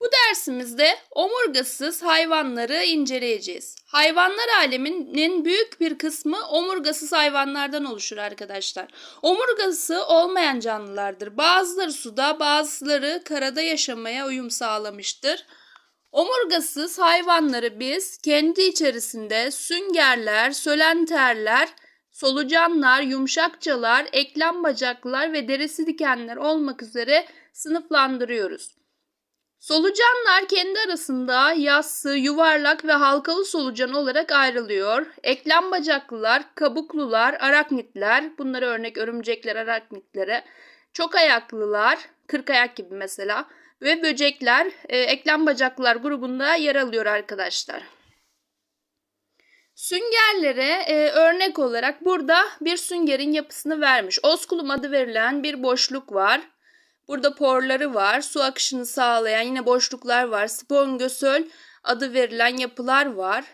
Bu dersimizde omurgasız hayvanları inceleyeceğiz. Hayvanlar aleminin büyük bir kısmı omurgasız hayvanlardan oluşur arkadaşlar. Omurgası olmayan canlılardır. Bazıları suda, bazıları karada yaşamaya uyum sağlamıştır. Omurgasız hayvanları biz kendi içerisinde süngerler, sölenterler, solucanlar, yumuşakçalar, eklem bacaklılar ve derisi dikenler olmak üzere sınıflandırıyoruz. Solucanlar kendi arasında yassı, yuvarlak ve halkalı solucan olarak ayrılıyor. Eklem bacaklılar, kabuklular, araknitler, bunlara örnek örümcekler, araknitlere, çok ayaklılar, kırk ayak gibi mesela ve böcekler e, eklem bacaklılar grubunda yer alıyor arkadaşlar. Süngerlere e, örnek olarak burada bir süngerin yapısını vermiş. Osculum adı verilen bir boşluk var. Burada porları var. Su akışını sağlayan yine boşluklar var. Spongosöl adı verilen yapılar var.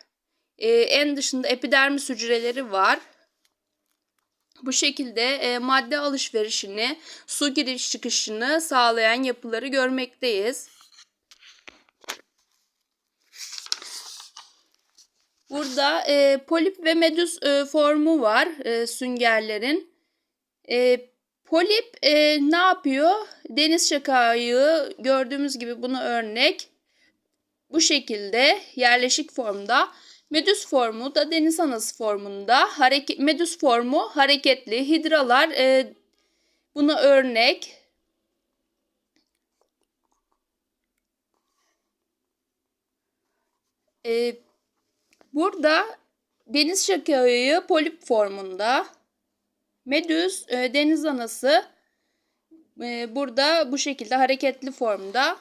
E, en dışında epidermis hücreleri var. Bu şekilde e, madde alışverişini, su giriş çıkışını sağlayan yapıları görmekteyiz. Burada e, polip ve medüz e, formu var e, süngerlerin. E, polip e, ne yapıyor? Deniz şakayığı gördüğümüz gibi buna örnek. Bu şekilde yerleşik formda. Medüz formu da deniz anası formunda. Hareket, medüz formu hareketli. Hidralar e, buna örnek. E, burada deniz şakayığı polip formunda. Medüz e, deniz anası e, burada bu şekilde hareketli formda.